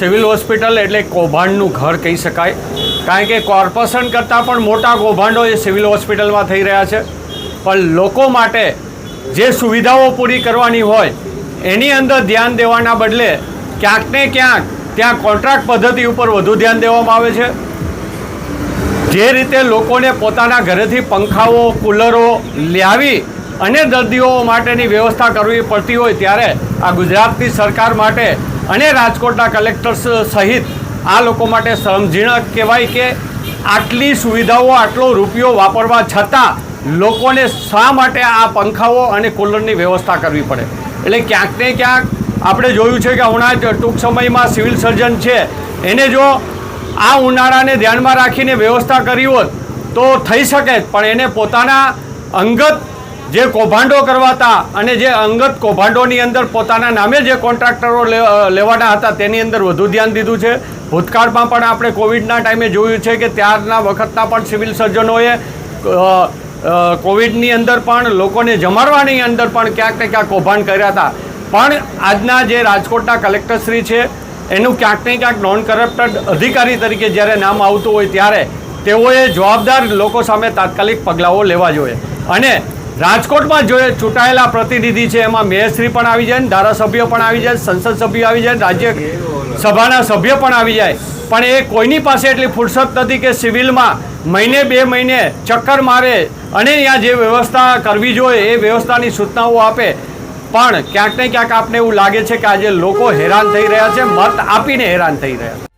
Civil hospital એટલે કૌભાંડનું ઘર કહી શકાય. કારણ કે કોર્પોરેશન કરતાં પણ મોટા કૌભાંડો એ સિવિલ હોસ્પિટલમાં થઈ રહ્યા છે. પણ લોકો માટે જે સુવિધાઓ પૂરી કરવાની હોય, એની અંદર ધ્યાન દેવાના બદલે ક્યાંક ને ક્યાંક ત્યાં કોન્ટ્રાક્ટ પદ્ધતિ ઉપર વધુ ધ્યાન દેવામાં આવે છે. જે રીતે લોકોને પોતાના ઘરેથી પંખાઓ, કુલરો લાવી અને દર્દીઓ માટેની વ્યવસ્થા કરવી પડતી હોય ત્યારે આ ગુજરાતની સરકાર માટે અને રાજકોટના કલેક્ટર્સ સહિત આ લોકો માટે સમજીણક કહેવાય કે આટલી સુવિધાઓ, આટલો રૂપિયો વાપરવા છતાં લોકોને શા માટે આ પંખાઓ અને કુલરની વ્યવસ્થા કરવી પડે? એટલે ક્યાંક ને ક્યાંક આપણે જોયું છે કે હમણાં જ ટૂંક સમયમાં સિવિલ સર્જન છે. એને જો આ ઉનાળાને ધ્યાનમાં રાખીને વ્યવસ્થા કરી હોત તો થઈ શકે પણ એને પોતાના અંગત જે કૌભાંડો કરવાતા અને જે અંગત કૌભાંડોની અંદર પોતાના નામે જે કોન્ટ્રાક્ટરો લેવાના હતા તેની અંદર વધુ ધ્યાન દીધું છે. ભૂતકાળમાં પણ આપણે કોવિડના ટાઈમે જોયું છે કે ત્યારના વખતના પણ સિવિલ સર્જનોએ કોવિડની અંદર પણ લોકોને જમાડવાની અંદર પણ ક્યાંક ને ક્યાંક કૌભાંડ કર્યા હતા. પણ આજના જે રાજકોટના કલેક્ટરશ્રી છે, એનું ક્યાંક ને ક્યાંક નોન કરપ્ટેડ અધિકારી તરીકે જ્યારે નામ આવતું હોય ત્યારે તેઓએ જવાબદાર લોકો સામે તાત્કાલિક પગલાઓ લેવા જોઈએ. અને રાજકોટમાં જો ચૂંટાયેલા પ્રતિનિધિ છે, એમાં મેયરશ્રી પણ આવી જાય ધારાસભ્યો પણ આવી જાય સંસદ સભ્ય આવી જાય રાજ્ય સભાના સભ્ય પણ આવી જાય. પણ એ કોઈની પાસે એટલી ફુરસત નથી કે સિવિલમાં મહિને બે મહિને ચક્કર મારે અને ત્યાં જે વ્યવસ્થા કરવી જોઈએ એ વ્યવસ્થાની સૂચનાઓ આપે. પણ ક્યાંક ને ક્યાંક આપને એવું લાગે છે કે આજે લોકો હેરાન થઈ રહ્યા છે, મત આપીને હેરાન થઈ રહ્યા છે.